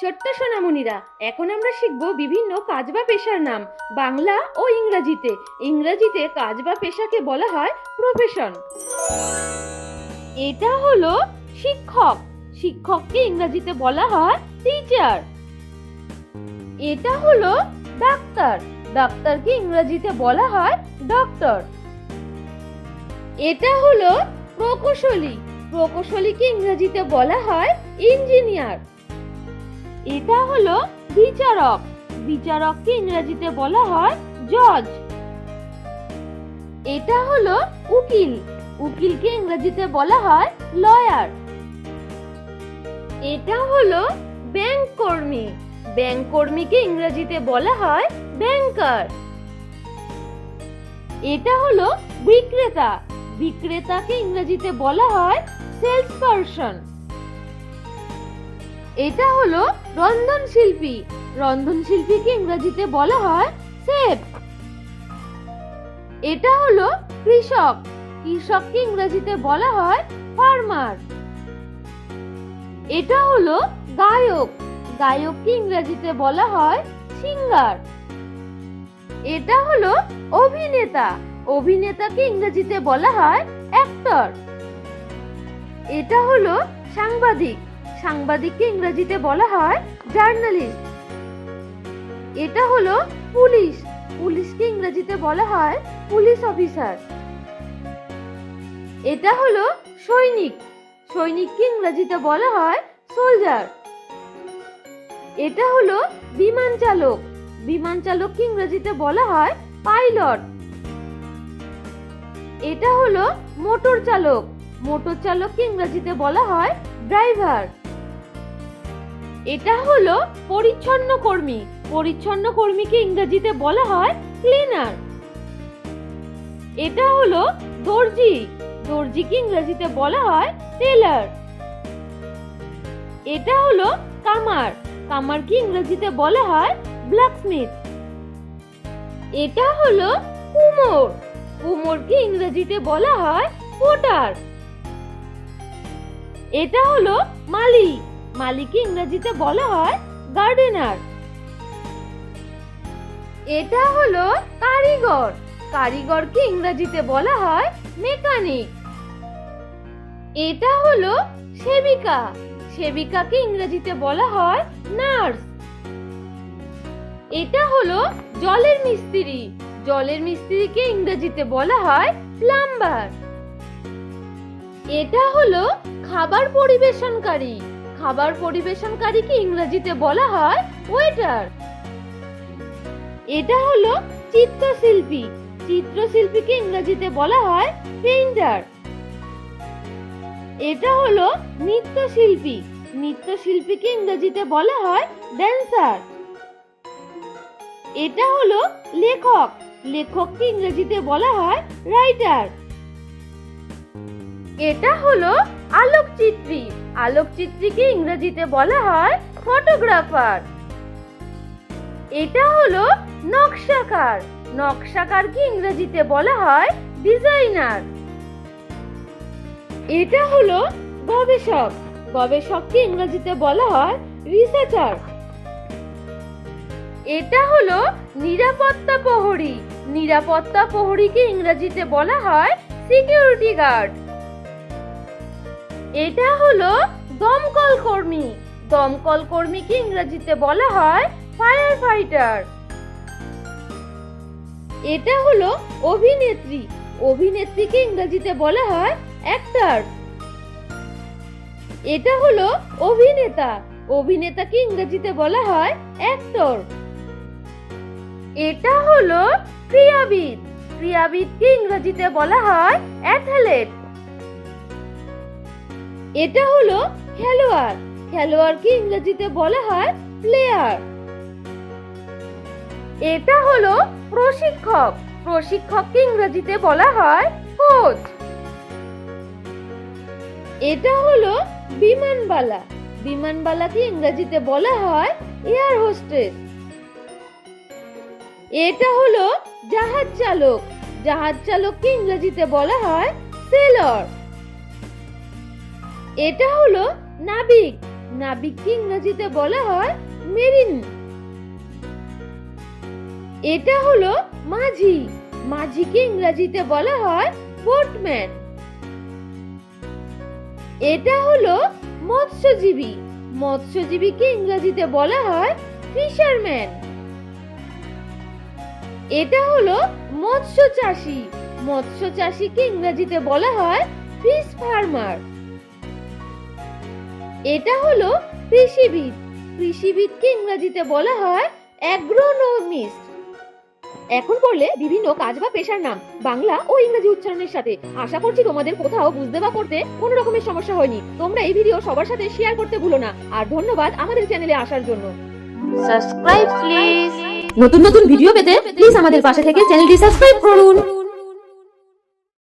ছোট্ট সোনামণিরা, এখন আমরা শিখব বিভিন্ন কাজ বা পেশার নাম, বাংলা ও ইংরাজিতে। ইংরাজিতে কাজ বা পেশাকে বলা হয় প্রফেশন এটা হলো শিক্ষক। শিক্ষককে ইংরাজিতে বলা হয় টিচার এটা হলো ডাক্তার। ডাক্তারকে ইংরাজিতে বলা হয় ডক্টর এটা হলো প্রকৌশলী। প্রকৌশলীকে ইংরেজিতে বলা হয় ইঞ্জিনিয়ার এটা হলো বিচারক। বিচারককে ইংরেজিতে বলা হয় জজ। এটা হলো উকিল। উকিলকে ইংরেজিতে বলা হয় লয়ার। এটা হলো ব্যাংক কর্মী। ব্যাংক কর্মীকে ইংরেজিতে বলা হয় ব্যাংকার। এটা হলো বিক্রেতা। বিক্রেতাকে ইংরেজিতে বলা হয় সেলস পারসন এটা হলো রন্ধন শিল্পী। রন্ধন শিল্পীকে ইংরেজিতে বলা হয় শেফ এটা হলো কৃষক। কৃষককে ইংরেজিতে বলা হয় ফার্মার। এটা হলো গায়ক। গায়ককে ইংরেজিতে বলা হয় সিঙ্গার। এটা হলো অভিনেতা। অভিনেতাকে ইংরেজিতে বলা হয় অ্যাক্টর। এটা হলো সাংবাদিক। সাংবাদিককে ইংরেজিতে বলা হয় জার্নালিস্ট। এটা হলো পুলিশ। পুলিশকে ইংরেজিতে বলা হয় পুলিশ অফিসার। এটা হলো সৈনিক। সৈনিককে ইংরেজিতে বলা হয় সোলজার। এটা হলো বিমান চালক। বিমান চালককে ইংরেজিতে বলা হয় পাইলট। এটা হলো মোটর চালক। মোটর চালককে ইংরেজিতে বলা হয় ড্রাইভার। এটা হলো পরিচ্ছন্ন কর্মী। পরিচ্ছন্ন কর্মীকে ইংরেজিতে বলা হয় ক্লিনার এটা হলো দর্জি। দর্জিকে ইংরেজিতে বলা হয় টেলার এটা হলো কামার। কামারকে ইংরেজিতে বলা হয় ব্ল্যাকস্মিথ এটা হলো কুমোর। কুমোরকে ইংরেজিতে বলা হয় পোটার এটা হলো মালি। মালিকে ইংরেজিতে বলা হয় গার্ডেনার এটা হলো কারিগর। কারিগরকে ইংরেজিতে বলা হয় মেকানিক এটা হলো সেবিকা। সেবিকাকে ইংরেজিতে বলা হয় নার্স এটা হলো জলের মিস্ত্রি। জলের মিস্ত্রিকে ইংরেজিতে বলা হয় প্লাম্বার এটা হলো খাবার পরিবেশনকারী। খাবার পরিবেশনকারীকে ইংরেজিতে বলা হয়? ওয়েটার এটা হলো চিত্রশিল্পী। চিত্রশিল্পীকে ইংরেজিতে বলা হয় পেইন্টার এটা হলো নৃত্যশিল্পী। নৃত্যশিল্পীকে ইংরেজিতে বলা হয় ড্যান্সার এটা হলো লেখক। লেখককে ইংরেজিতে বলা হয় রাইটার এটা হলো আলোকচিত্রী। আলোকচিত্রীকে ইংরেজিতে বলা হয় ফটোগ্রাফার। এটা হলো নকশাকার। নকশাকারকে ইংরেজিতে বলা হয় ডিজাইনার। এটা হলো গবেষক। গবেষককে ইংরেজিতে বলা হয় রিসার্চার। এটা হলো নিরাপত্তা প্রহরী। নিরাপত্তা প্রহরীকে ইংরেজিতে বলা হয় সিকিউরিটি গার্ড। এটা হলো দমকল কর্মী। দমকল কর্মীকে ইংরেজিতে বলা হয় ফায়ার ফাইটার। এটা হলো অভিনেত্রী। অভিনেত্রীকে ইংরেজিতে বলা হয় অ্যাক্টর। এটা হলো অভিনেতা। অভিনেতাকে ইংরেজিতে বলা হয় অ্যাক্টর। এটা হলো ক্রীড়াবিদ। ক্রীড়াবিদকে ইংরেজিতে বলা হয় অ্যাথলেট। এটা হলো খেলোয়াড়। খেলোয়াড়কে ইংরেজিতে বলা হয় প্লেয়ার এটা হলো প্রশিক্ষক। প্রশিক্ষককে ইংরেজিতে বলা হয় কোচ এটা হলো বিমানবালা। বিমানবালাকে ইংরেজিতে বলা হয় এয়ার হোস্টেস এটা হলো জাহাজ চালক। জাহাজ চালককে ইংরেজিতে বলা হয় সেলর এটা হলো নাবিক। নাবিককে ইংরেজিতে বলা হয় মেরিন। এটা হলো মাঝি। মাঝিকে ইংরেজিতে বলা হয় বোটম্যান। এটা হলো মৎস্যজীবী। মৎস্যজীবীকে ইংরেজিতে বলা হয় ফিশারম্যান। এটা হলো মৎস্য চাষী মৎস্য চাষীকে ইংরেজিতে বলা হয় ফিশ ফার্মার। এটা হলো কৃষিবিদ। কৃষিবিদকে ইংরেজিতে বলা হয় অ্যাগ্রোনমিস্ট এখন পড়লে বিভিন্ন কাজ বা পেশার নাম বাংলা ও ইংরেজি উচ্চারণের সাথে। আশা করছি তোমাদের কোথাও বুঝতে বা করতে কোনো রকমের সমস্যা হয়নি। তোমরা এই ভিডিও সবার সাথে শেয়ার করতে ভুলো না। আর ধন্যবাদ আমাদের চ্যানেলে আসার জন্য। সাবস্ক্রাইব প্লিজ নতুন নতুন ভিডিও পেতে প্লিজ আমাদের পাশে থেকে চ্যানেলটি সাবস্ক্রাইব করুন।